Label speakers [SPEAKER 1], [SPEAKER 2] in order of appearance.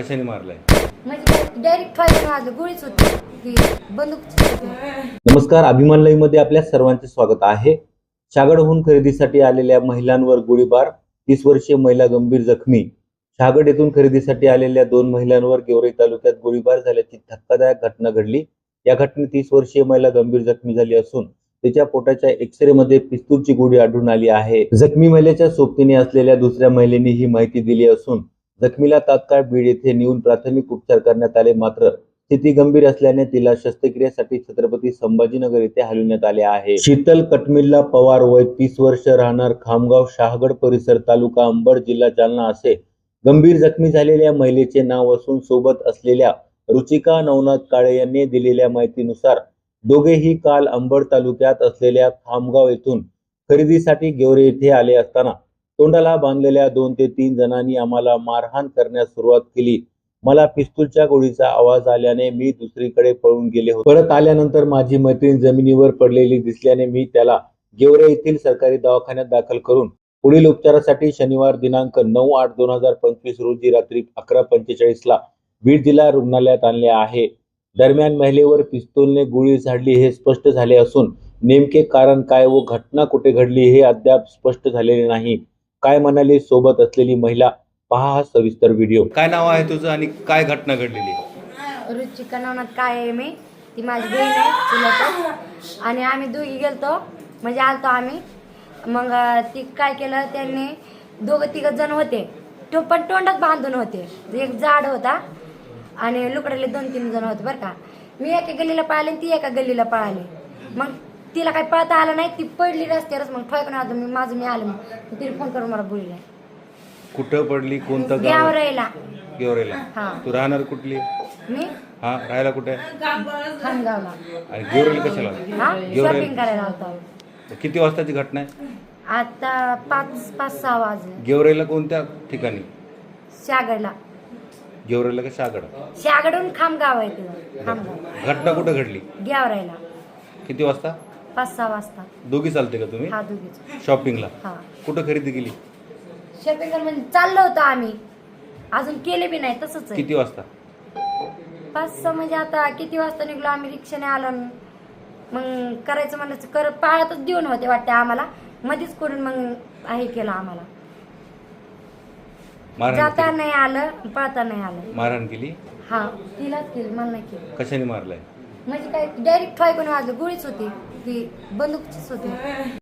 [SPEAKER 1] कशाने मारलाय?
[SPEAKER 2] म्हणजे direct fire माझं गोळीच होती. ती बंदूक होती
[SPEAKER 3] नमस्कार अभिमान लाईव्हमध्ये आपल्या सर्वांचे स्वागत आहे. शहागडहून खरेदीसाठी आलेल्या महिलांवर गोळीबार तीस वर्षीय महिला गंभीर जखमी. शहागड येथून खरेदीसाठी आलेल्या दोन महिलांवर गेवराई तालुक्यात गोळीबार झाल्याची धक्कादायक घटना घडली. या घटनेत तीस वर्षीय महिला गंभीर जखमी झाली असून तिच्या पोटाच्या एक्सरे मध्ये पिस्तूलची गोळी आढळून आली आहे. जखमी महिलेच्या सोबतीने असलेल्या दुसऱ्या महिलेने ही माहिती दिली असून जखमीला तात्काळ बीड येथे नेऊन प्राथमिक उपचार करण्यात आले. मात्र स्थिती गंभीर असल्याने तिला शस्त्रक्रियेसाठी छत्रपती संभाजीनगर येथे हलविण्यात आले आहे. शीतल कटमिल्ला पवार वय तीस वर्ष राहणार खामगाव शहागड परिसर तालुका अंबड जिल्हा जालना असे गंभीर जखमी झालेल्या महिलेचे नाव असून सोबत असलेल्या रुचिका नवनाथ काळे यांनी दिलेल्या माहितीनुसार दोघेही काल अंबड तालुक्यात असलेल्या खामगाव येथून खरेदीसाठी गेवरे येथे आले असताना तोंडाला बांधलेल्या दोन ते तीन जणांनी आम्हाला मारहाण करण्यास सुरुवात केली. मला पिस्तूलच्या गोळीचा आवाज आल्याने मी दुसरीकडे पळून गेले होते. परत आल्यानंतर माझी मैत्रीण जमिनीवर पडलेली दिसल्याने मी त्याला गेवरे येथील सरकारी दवाखान्यात दाखल करून पुढील उपचारासाठी शनिवार दिनांक नऊ आठ दोन हजार पंचवीस रोजी रात्री अकरा पंचेचाळीसला बीड जिल्हा रुग्णालयात आणले आहे. दरम्यान महिलेवर पिस्तूलने गोळी झाडली हे स्पष्ट झाले असून नेमके कारण काय व घटना कुठे घडली हे अद्याप स्पष्ट झालेले नाही. काय म्हणाली? सोबत असलेली महिला पहा हा सविस्तर व्हिडिओ
[SPEAKER 1] काय नाव आहे तुझं आणि काय घटना घडलेली?
[SPEAKER 2] रुचिका नावनात काय आहे मी? ती माझी बहीण आहे चुलत आणि आम्ही दोघी गेलतो म्हणजे आलतो आम्ही. मग ती काय केलं त्यांनी दोघं तिघं जण होते. तो पण तोंडात बांधून होते. एक जाड होता आणि लुकडाले दोन तीन जण होते बरं का. मी एका गल्लीला पळाले आणि ती एका गल्लीला पळाली. मग तिला काही पळता आलं नाही ती पडली रस्त्यावरच मग आलो मी माझं मी आलं मग. तिने फोन करून मला बोलले.
[SPEAKER 1] कुठं पडली कोणतं
[SPEAKER 2] घ्यावर
[SPEAKER 1] गाव?
[SPEAKER 2] राहिला
[SPEAKER 1] गेवरेला
[SPEAKER 2] हा.
[SPEAKER 1] तू राहणार कुठली?
[SPEAKER 2] मी?
[SPEAKER 1] हा राहायला कुठे?
[SPEAKER 2] खानगावला
[SPEAKER 1] आणि गेवरेला कशाला?
[SPEAKER 2] हा शॉपिंग करायला आम्ही.
[SPEAKER 1] किती वाजताची घटना आहे?
[SPEAKER 2] आता पाच पाच सहा वाजले.
[SPEAKER 1] गेवरेला कोणत्या ठिकाणी?
[SPEAKER 2] शागडला.
[SPEAKER 1] गेवरेला का शागड?
[SPEAKER 2] शागडून खामगाव आहे तिथं. खामगाव.
[SPEAKER 1] घटना कुठं घडली?
[SPEAKER 2] ग्यावरायला
[SPEAKER 1] किती वाजता?
[SPEAKER 2] पाच सहा वाजता.
[SPEAKER 1] दोघी चालते का तुम्ही?
[SPEAKER 2] हा दोघीच
[SPEAKER 1] शॉपिंगला
[SPEAKER 2] हा.
[SPEAKER 1] कुठं खरेदी केली?
[SPEAKER 2] शॉपिंग म्हणजे चाललो होतो आम्ही. अजून केले बी नाही तसंच आहे.
[SPEAKER 1] किती वाजता?
[SPEAKER 2] पाच सहा म्हणजे आता किती वाजता निघलो आम्ही रिक्षाने आलो. न. मग करायचं म्हणलं कर पाळतच देऊन होते वाटते आम्हाला. मध्येच करून मग हे केलं आम्हाला.
[SPEAKER 1] मारहाण
[SPEAKER 2] जाता
[SPEAKER 1] केली?
[SPEAKER 2] नाही आलं पळता नाही आलं.
[SPEAKER 1] मारहाण केली?
[SPEAKER 2] हा तिलाच केली मला नाही केली.
[SPEAKER 1] कशाने मारलाय?
[SPEAKER 2] म्हणजे काय डायरेक्ट ठोय पण वाजलं गोळीच होती ती बंदूकचीच होती.